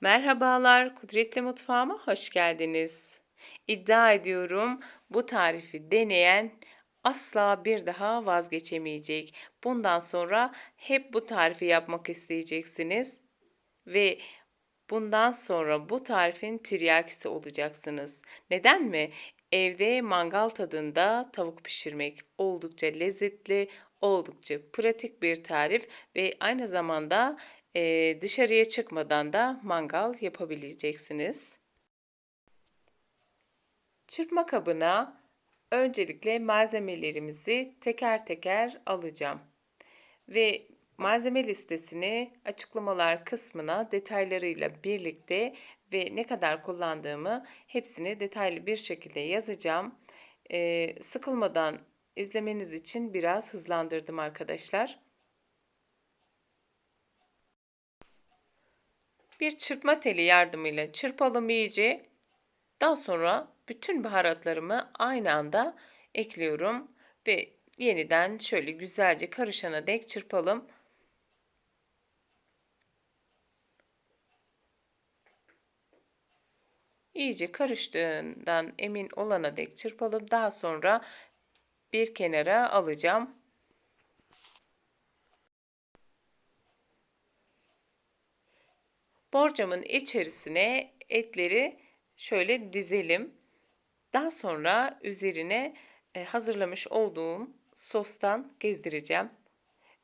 Merhabalar, Kudretli Mutfağıma hoş geldiniz. İddia ediyorum bu tarifi deneyen asla bir daha vazgeçemeyecek. Bundan sonra hep bu tarifi yapmak isteyeceksiniz ve bundan sonra bu tarifin tiryakisi olacaksınız. Neden mi? Evde mangal tadında tavuk pişirmek oldukça lezzetli, oldukça pratik bir tarif ve aynı zamanda Eee, dışarıya çıkmadan da mangal yapabileceksiniz. Çırpma kabına öncelikle malzemelerimizi teker teker alacağım. Ve malzeme listesini açıklamalar kısmına detaylarıyla birlikte ve ne kadar kullandığımı hepsini detaylı bir şekilde yazacağım. Ee, sıkılmadan izlemeniz için biraz hızlandırdım arkadaşlar. Bir çırpma teli yardımıyla çırpalım iyice. Daha sonra bütün baharatlarımı aynı anda ekliyorum ve yeniden şöyle güzelce karışana dek çırpalım. İyice karıştığından emin olana dek çırpalım. Daha sonra bir kenara alacağım. Borcamın içerisine etleri şöyle dizelim. Daha sonra üzerine e, hazırlamış olduğum sostan gezdireceğim.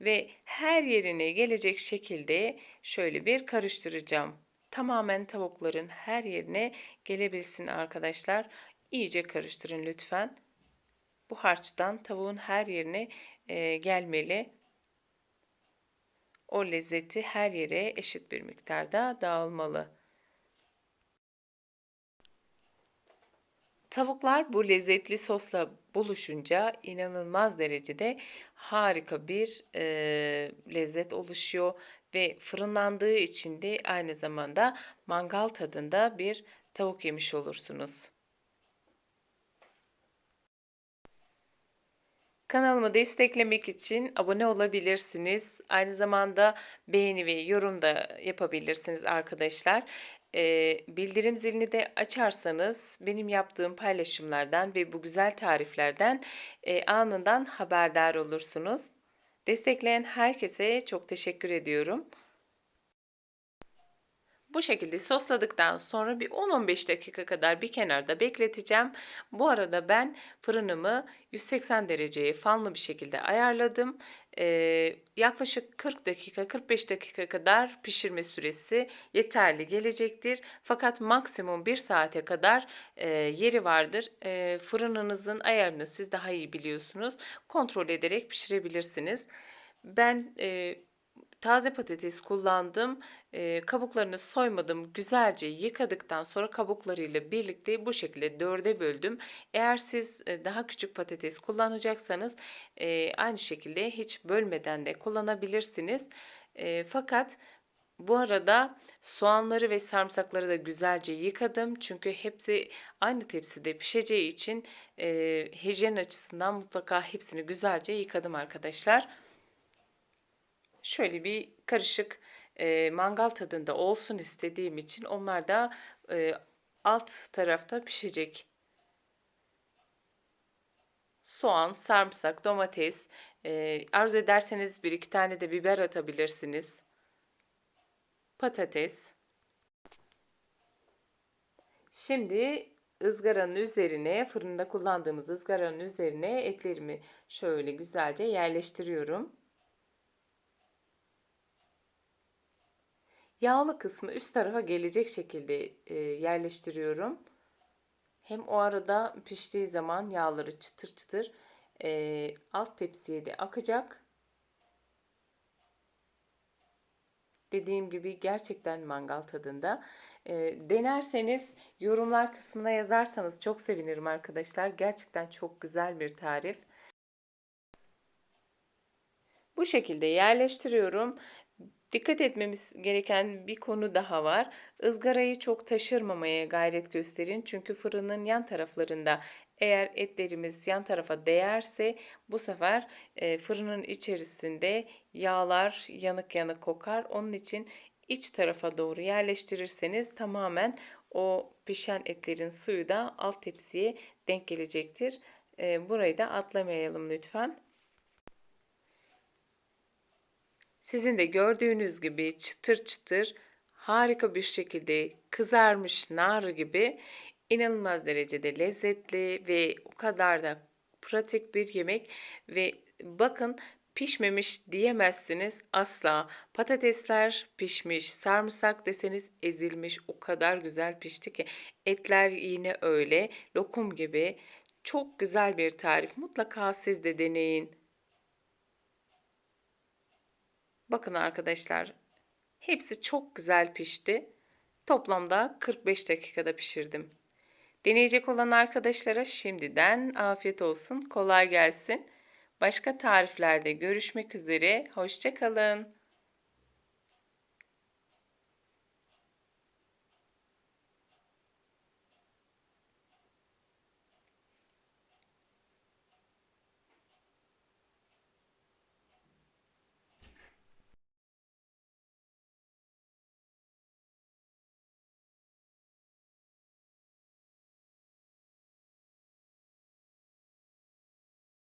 Ve her yerine gelecek şekilde şöyle bir karıştıracağım. Tamamen tavukların her yerine gelebilsin arkadaşlar. İyice karıştırın lütfen. Bu harçtan tavuğun her yerine e, gelmeli o lezzeti her yere eşit bir miktarda dağılmalı. Tavuklar bu lezzetli sosla buluşunca inanılmaz derecede harika bir e, lezzet oluşuyor ve fırınlandığı için de aynı zamanda mangal tadında bir tavuk yemiş olursunuz. Kanalımı desteklemek için abone olabilirsiniz. Aynı zamanda beğeni ve yorum da yapabilirsiniz arkadaşlar. Ee, bildirim zilini de açarsanız benim yaptığım paylaşımlardan ve bu güzel tariflerden e, anından haberdar olursunuz. Destekleyen herkese çok teşekkür ediyorum. Bu şekilde sosladıktan sonra bir 10-15 dakika kadar bir kenarda bekleteceğim. Bu arada ben fırınımı 180 dereceye fanlı bir şekilde ayarladım. Ee, yaklaşık 40 dakika 45 dakika kadar pişirme süresi yeterli gelecektir. Fakat maksimum 1 saate kadar e, yeri vardır. E, fırınınızın ayarını siz daha iyi biliyorsunuz. Kontrol ederek pişirebilirsiniz. Ben e, taze patates kullandım. E, kabuklarını soymadım. Güzelce yıkadıktan sonra kabuklarıyla birlikte bu şekilde dörde böldüm. Eğer siz e, daha küçük patates kullanacaksanız e, aynı şekilde hiç bölmeden de kullanabilirsiniz. E, fakat bu arada soğanları ve sarımsakları da güzelce yıkadım. Çünkü hepsi aynı tepside pişeceği için e, hijyen açısından mutlaka hepsini güzelce yıkadım arkadaşlar şöyle bir karışık e, mangal tadında olsun istediğim için onlar da e, alt tarafta pişecek. Soğan, sarımsak, domates, e, arzu ederseniz bir iki tane de biber atabilirsiniz. Patates. Şimdi ızgaranın üzerine, fırında kullandığımız ızgaranın üzerine etlerimi şöyle güzelce yerleştiriyorum. Yağlı kısmı üst tarafa gelecek şekilde e, yerleştiriyorum. Hem o arada piştiği zaman yağları çıtır çıtır e, alt tepsiye de akacak. Dediğim gibi gerçekten mangal tadında. E, denerseniz yorumlar kısmına yazarsanız çok sevinirim arkadaşlar. Gerçekten çok güzel bir tarif. Bu şekilde yerleştiriyorum. Dikkat etmemiz gereken bir konu daha var. Izgarayı çok taşırmamaya gayret gösterin. Çünkü fırının yan taraflarında eğer etlerimiz yan tarafa değerse bu sefer e, fırının içerisinde yağlar yanık yanık kokar. Onun için iç tarafa doğru yerleştirirseniz tamamen o pişen etlerin suyu da alt tepsiye denk gelecektir. Ee, burayı da atlamayalım lütfen. Sizin de gördüğünüz gibi çıtır çıtır harika bir şekilde kızarmış nar gibi inanılmaz derecede lezzetli ve o kadar da pratik bir yemek ve bakın pişmemiş diyemezsiniz asla. Patatesler pişmiş, sarımsak deseniz ezilmiş o kadar güzel pişti ki etler yine öyle lokum gibi çok güzel bir tarif. Mutlaka siz de deneyin. Bakın arkadaşlar hepsi çok güzel pişti. Toplamda 45 dakikada pişirdim. Deneyecek olan arkadaşlara şimdiden afiyet olsun, kolay gelsin. Başka tariflerde görüşmek üzere, hoşçakalın.